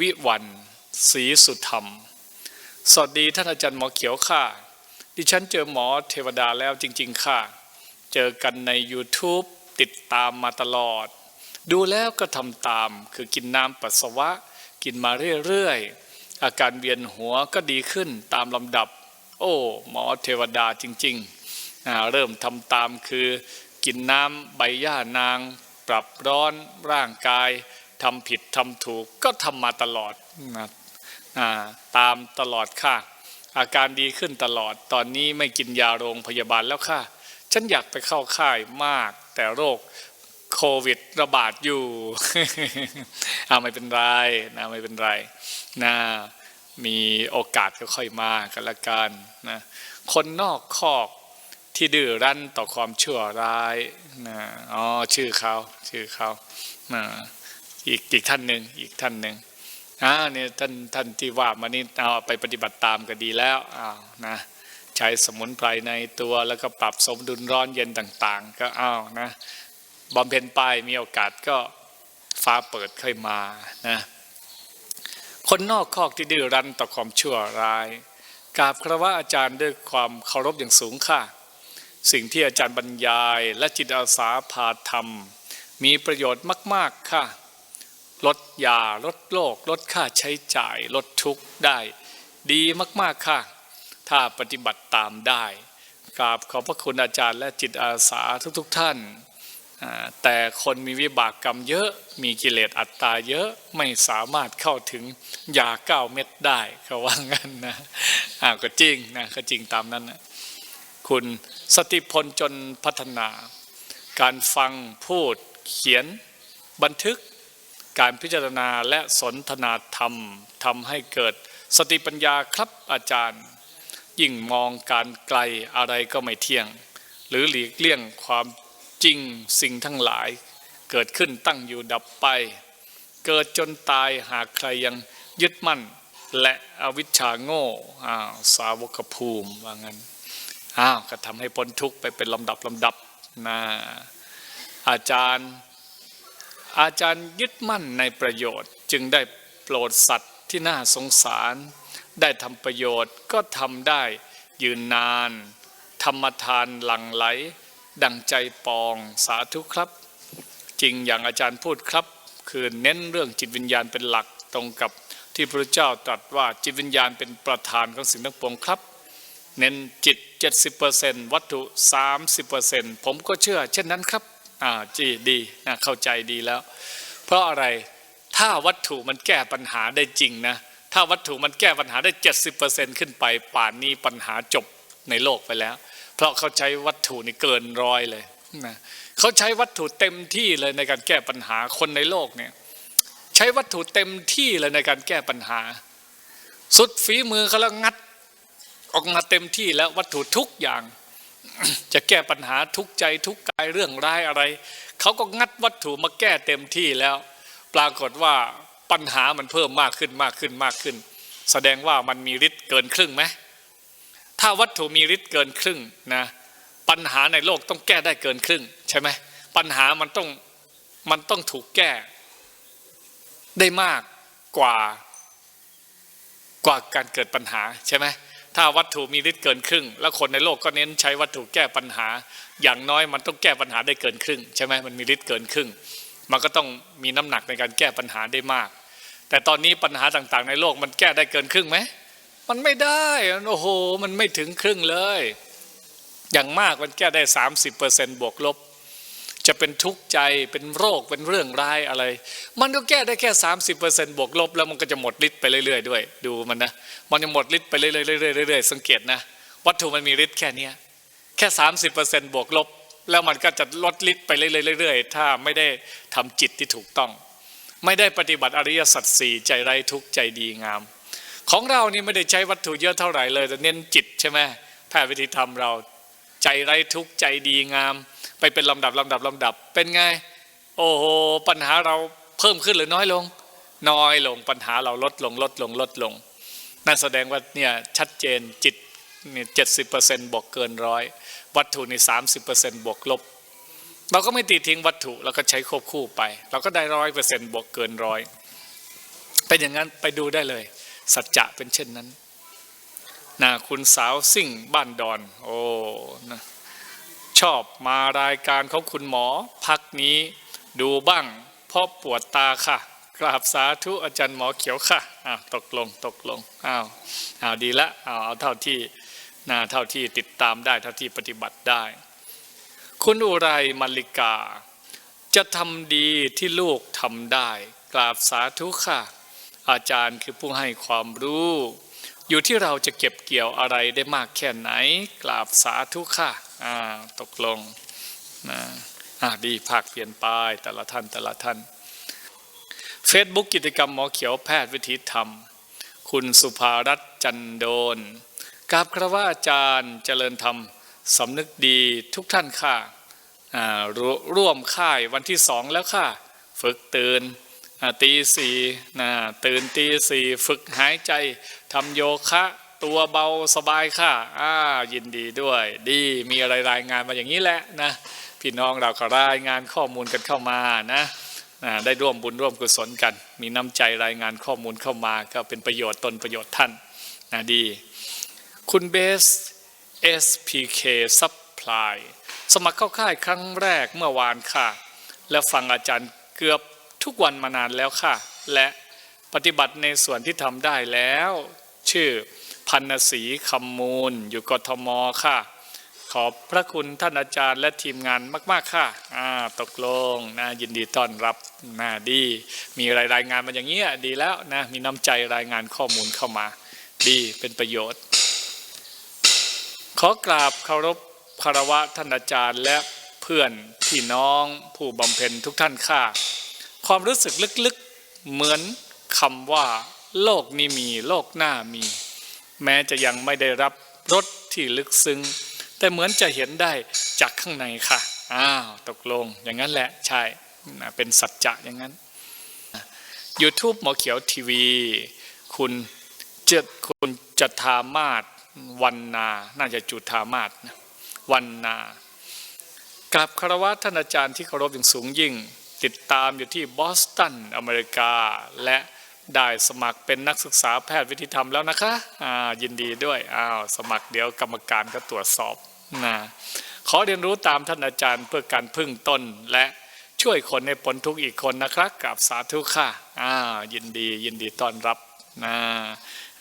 วิวันศรีสุธรรม สวัสดีท่านอาจารย์หมอเขียวค่ะ ดิฉันเจอหมอเทวดาแล้วจริง ๆ ค่ะ เจอกันใน YouTube ติดตามมาตลอด ดูแล้วก็ทำตาม คือกินน้ำปัสสาวะ กินมาเรื่อยๆ อาการเวียนหัวก็ดีขึ้นตามลำดับ โอ้ หมอเทวดาจริงๆ เริ่มทำตามคือ กินน้ำใบหญ้านาง ปรับร้อนร่างกาย ทำผิดทำถูกก็ทำมาตลอดนะตามตลอดค่ะ อาการดีขึ้นตลอด ตอนนี้ไม่กินยาโรงพยาบาลแล้วค่ะ ฉันอยากไปเข้าค่ายมาก แต่โรคโควิดระบาดอยู่เอาไม่เป็นไรนะไม่เป็นไรนะมีโอกาสก็ค่อยมากันละกันนะคนนอกคอกที่ดื้อรั้นต่อความชั่วร้ายนะอ๋อชื่อเขาชื่อเขานะ อีกอีกท่านหนึ่งอีกท่านหนึ่งอ่าเนี่ยท่านท่านที่ว่ามานี่เอาไปปฏิบัติตามก็ดีแล้วอ้าวนะใช้สมุนไพรในตัวแล้วก็ปรับสมดุลร้อนเย็นต่าง ๆ ก็อ้าวนะบำเพ็ญไปมีโอกาสก็ฟ้าเปิดค่อยมานะคนนอกคอกที่ดื้อรั้นต่อความชั่วร้ายกราบครวะอาจารย์ด้วยความเคารพอย่างสูงค่ะ สิ่งที่อาจารย์บรรยายและจิตอาสาพาทำมีประโยชน์มาก ๆ ค่ะ ลดยาลดโรคลดค่าใช้จ่าย ลดทุกข์ได้ดีมากๆค่ะ ถ้าปฏิบัติตามได้กราบขอบพระคุณอาจารย์และจิตอาสาทุกๆท่าน แต่คนมีวิบากกรรมเยอะมีกิเลสอัตตาเยอะไม่สามารถเข้าถึงยาเก้าเม็ดได้เขาว่างั้นนะอ่าก็จริงนะก็จริงตามนั้นนะคุณสติพลจนพัฒนา การฟังพูดเขียนบันทึก การพิจารณาและสนทนาธรรมทำให้เกิดสติปัญญาครับอาจารย์ ยิ่งมองการไกลอะไรก็ไม่เที่ยง หรือหลีกเลี่ยงความจริงสิ่งทั้งหลาย เกิดขึ้นตั้งอยู่ดับไป เกิดจนตายหากใครยังยึดมั่น และอวิชชาโง่อ้าวสาวกภูมิว่างั้นอ้าวก็ทำให้พ้นทุกข์ไปเป็นลำดับลำดับนะอาจารย์ อาจารย์ยึดมั่นในประโยชน์ จึงได้โปรดสัตว์ที่น่าสงสาร ได้ทำประโยชน์ก็ทำได้ยืนนาน ธรรมทานหลั่งไหล ดังใจปองสาธุครับ จริงอย่างอาจารย์พูดครับ คือเน้นเรื่องจิตวิญญาณเป็นหลักตรงกับที่พระเจ้าตรัสว่าจิตวิญญาณเป็นประธานของสิ่งทั้งปวงครับ เน้นจิต 70%วัตถุ 30%ผมก็เชื่อเช่นนั้นครับ อ่าจีดีนะเข้าใจดีแล้ว เพราะอะไรถ้าวัตถุมันแก้ปัญหาได้จริงนะถ้าวัตถุมันแก้ปัญหาได้ 70%ขึ้นไป ป่านนี้ปัญหาจบในโลกไปแล้ว เพราะเขาใช้วัตถุนี่เกินร้อยเลยนะเขาใช้วัตถุเต็มที่เลยในการแก้ปัญหาคนในโลกเนี่ยใช้วัตถุเต็มที่เลยในการแก้ปัญหา สุดฝีมือเขาแล้วงัด ออกมาเต็มที่แล้ววัตถุทุกอย่าง จะแก้ปัญหาทุกใจทุกกายเรื่องร้ายอะไร เขาก็งัดวัตถุมาแก้เต็มที่แล้ว ปรากฏว่าปัญหามันเพิ่มมากขึ้นมากขึ้นมากขึ้น แสดงว่ามันมีฤทธิ์เกินครึ่งไหมถ้าวัตถุมีฤทธิ์เกินครึ่งนะปัญหาในโลกต้องแก้ได้เกินครึ่ง ใช่ไหมปัญหามันต้องมันต้องถูกแก้ ได้มากกว่ากว่าการเกิดปัญหาใช่ไหม ถ้าวัตถุมีฤทธิ์เกินครึ่ง แล้วคนในโลกก็เน้นใช้วัตถุแก้ปัญหา อย่างน้อยมันต้องแก้ปัญหาได้เกินครึ่งใช่ไหมมันมีฤทธิ์เกินครึ่ง มันก็ต้องมีน้ำหนักในการแก้ปัญหาได้มาก แต่ตอนนี้ปัญหาต่างๆ ในโลกมันแก้ได้เกินครึ่งไหมมันไม่ได้โอ้โหมันไม่ถึงครึ่งเลย อย่างมากมันแก้ได้ 30%บวกลบ จะเป็นทุกข์ใจเป็นโรคเป็นเรื่องร้ายอะไร มันก็แก้ได้แค่ 30%บวกลบ แล้วมันก็จะหมดฤทธิ์ไปเรื่อยๆด้วย ดูมันนะมันจะหมดฤทธิ์ไปเรื่อยๆเรื่อยๆเรื่อยๆสังเกตนะวัตถุมันมีฤทธิ์แค่นี้แค่ 30%บวกลบ แล้วมันก็จะลดฤทธิ์ไปเรื่อยๆถ้าไม่ได้ทำจิตที่ถูกต้อง ไม่ได้ปฏิบัติอริยสัจสี่ใจไร้ทุกข์ใจดีงาม ของเรานี่ไม่ได้ใช้วัตถุเยอะเท่าไหร่เลยแต่เน้นจิตใช่ไหมแพทย์วิธีธรรมเรา ใจไร้ทุกข์ใจดีงาม ไปเป็นลำดับลำดับลำดับ เป็นไง โอ้โหปัญหาเราเพิ่มขึ้นหรือน้อยลง น้อยลงปัญหาเราลดลงลดลงลดลง นั่นแสดงว่าเนี่ยชัดเจนจิตเนี่ยเจ็ดสิบเปอร์เซ็นต์บวกเกินร้อยวัตถุนี่สามสิบเปอร์เซ็นต์บวกลบ เราก็ไม่ตีทิ้งวัตถุเราก็ใช้ควบคู่ไป เราก็ได้ร้อยเปอร์เซ็นต์บวกเกินร้อยเป็นอย่างนั้นไปดูได้เลย สัจจะเป็นเช่นนั้นนะคุณสาวซิ่งบ้านดอน โอ้นะ ชอบมารายการของคุณหมอ พักนี้ดูบ้างเพราะปวดตาค่ะ กราบสาธุอาจารย์หมอเขียวค่ะอ้าวตกลงตกลงอ้าวอ้าวดีละอ้าวเอาเท่าที่นะเท่าที่ติดตามได้เท่าที่ปฏิบัติได้ คุณอุไรมาริกา จะทำดีที่ลูกทำได้ กราบสาธุค่ะ อาจารย์คือผู้ให้ความรู้ อยู่ที่เราจะเก็บเกี่ยวอะไรได้มากแค่ไหน กราบสาธุค่ะอ่าตกลงนะอ่าดีภาคเปลี่ยนไปแต่ละท่านแต่ละท่าน Facebook กิจกรรมหมอเขียวแพทย์วิถีธรรม คุณสุภารัตน์จันโดนกราบครวะอาจารย์เจริญธรรมสำนึกดีทุกท่านค่ะอ่ารวร่วมค่ายวันที่สองแล้วค่ะ ฝึกตื่น ตีสี่นะตื่นตีสี่ฝึกหายใจทำโยคะตัวเบาสบายค่ะอ่ายินดีด้วย ดีมีอะไรรายงานมาอย่างนี้แหละนะพี่น้องเราก็รายงานข้อมูลกันเข้ามานะอ่าได้ร่วมบุญร่วมกุศลกัน มีน้ำใจรายงานข้อมูลเข้ามา ก็เป็นประโยชน์ตนประโยชน์ท่านนะดี คุณเบส SPK Supply สมัครเข้าค่ายครั้งแรกเมื่อวานค่ะ และฟังอาจารย์เกือบ ทุกวันมานานแล้วค่ะ และปฏิบัติในส่วนที่ทำได้แล้ว ชื่อพันศรีคำมูล อยู่กทมค่ะ ขอบพระคุณท่านอาจารย์และทีมงานมาก ๆ ค่ะอ่าตกลงนะยินดีต้อนรับนะดี มีรายรายงานมาอย่างนี้ดีแล้วนะมีน้ำใจรายงานข้อมูลเข้ามา ดีเป็นประโยชน์ ขอกราบเคารพคารวะท่านอาจารย์และเพื่อนพี่น้องผู้บำเพ็ญทุกท่านค่ะ ความรู้สึกลึกๆเหมือนคำว่า โลกนี้มีโลกหน้ามี แม้จะยังไม่ได้รับรสที่ลึกซึ้ง แต่เหมือนจะเห็นได้จากข้างในค่ะอ้าวตกลงอย่างนั้นแหละใช่เป็นสัจจะอย่างนั้น YouTube หมอเขียวทีวี คุณเจดคุณจัทามาศวันนา น่าจะจุธามาศวันนากับคารวะท่านอาจารย์ที่เคารพอย่างสูงยิ่ง ติดตามอยู่ที่บอสตันอเมริกา และได้สมัครเป็นนักศึกษาแพทย์วิทยธรรมแล้วนะคะอ่ายินดีด้วยอ้าวสมัครเดี๋ยวกรรมการก็ตรวจสอบนะขอเรียนรู้ตามท่านอาจารย์เพื่อการพึ่งตนและช่วยคนให้พ้นทุกอีกคนนะครับกับสาธุค่ะอ้าวยินดียินดีต้อนรับนะ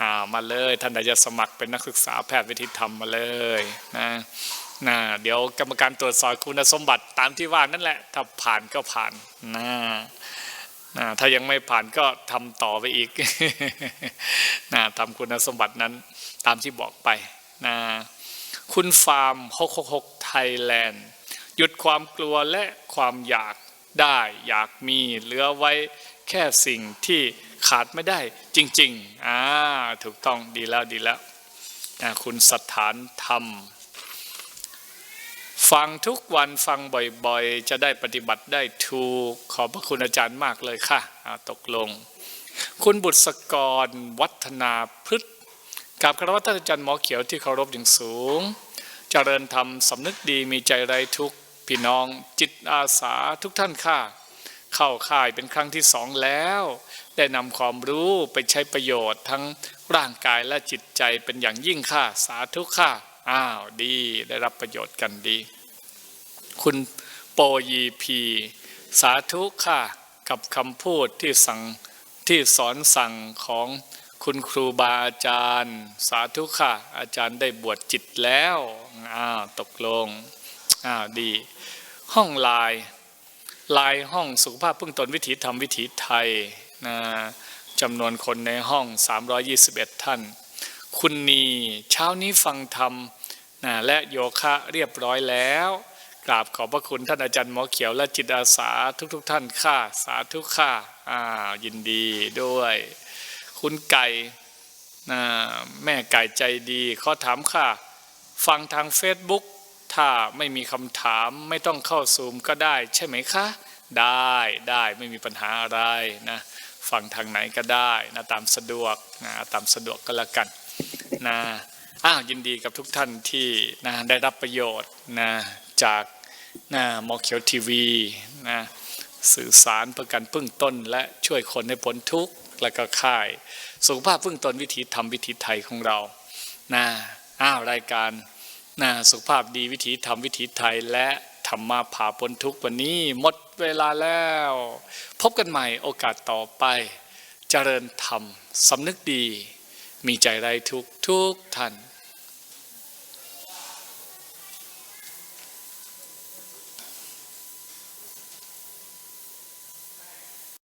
อ่ามาเลยท่านใดจะสมัครเป็นนักศึกษาแพทย์วิทยธรรมมาเลยนะ นะเดี๋ยวกรรมการตรวจสอบคุณสมบัติตามที่ว่านั่นแหละ ถ้าผ่านก็ผ่านนะนะถ้ายังไม่ผ่านก็ทำต่อไปอีกนะทำคุณสมบัตินั้นตามที่บอกไปนะคุณฟาร์ม 666 ไทยแลนด์ หยุดความกลัวและความอยากได้อยากมีเหลือไว้แค่สิ่งที่ขาดไม่ได้จริง ๆ อ่า ถูกต้องดีแล้วดีแล้ว คุณสถานธรรม ฟังทุกวันฟังบ่อยๆ จะได้ปฏิบัติได้ถูก ขอบพระคุณอาจารย์มากเลยค่ะตกลง คุณบุตรสกรวัฒนาพฤษกับคารวะท่านอาจารย์หมอเขียวที่เคารพอย่างสูง เจริญธรรมสำนึกดีมีใจไรทุกพี่น้องจิตอาสาทุกท่านค่ะ เข้าค่ายเป็นครั้งที่สองแล้ว ได้นำความรู้ไปใช้ประโยชน์ทั้งร่างกายและจิตใจเป็นอย่างยิ่งค่ะ สาธุค่ะ อ้าวดีได้รับประโยชน์กันดี คุณโปยีพีสาธุค่ะกับคำพูดที่สั่งที่สอนสั่งของคุณครูบาอาจารย์ สาธุค่ะ อาจารย์ได้บวชจิตแล้วอ้าวตกลงอ้าวดี ห้องลาย ลายห้องสุขภาพพึ่งตนวิถีธรรมวิถีไทยนะจำนวนคนในห้อง 321 ท่าน คุณนีเช้านี้ฟังธรรมนะและโยคะเรียบร้อยแล้ว กราบขอบพระคุณท่านอาจารย์หมอเขียวและจิตอาสาทุกๆทท่านค่ะสาธุค่ะอ่ายินดีด้วย คุณไก่นะแม่ไก่ใจดีข้อถามค่ะ ฟังทางเฟซบุ๊กถ้าไม่มีคำถามไม่ต้องเข้าซูมก็ได้ ใช่ไหมคะ ได้ได้ไม่มีปัญหาอะไรนะฟังทางไหนก็ได้นะตามสะดวกนะตามสะดวกก็แล้วกัน นะอ้าวยินดีกับทุกท่านที่นะได้รับประโยชน์นะจากนะหมอเขียวทีวีนะสื่อสารเพื่อการพึ่งต้น และช่วยคนให้พ้นทุกข์และก็ค่าย สุขภาพเบื้องต้นวิถีธรรมวิถีไทยของเรานะอ้าวรายการนะสุขภาพดีวิถีธรรมวิถีไทยและธรรมะผ่าปนทุกข์วันนี้หมดเวลาแล้ว พบกันใหม่โอกาสต่อไป เจริญธรรมสำนึกดี มีใจไรทุกทุกท่าน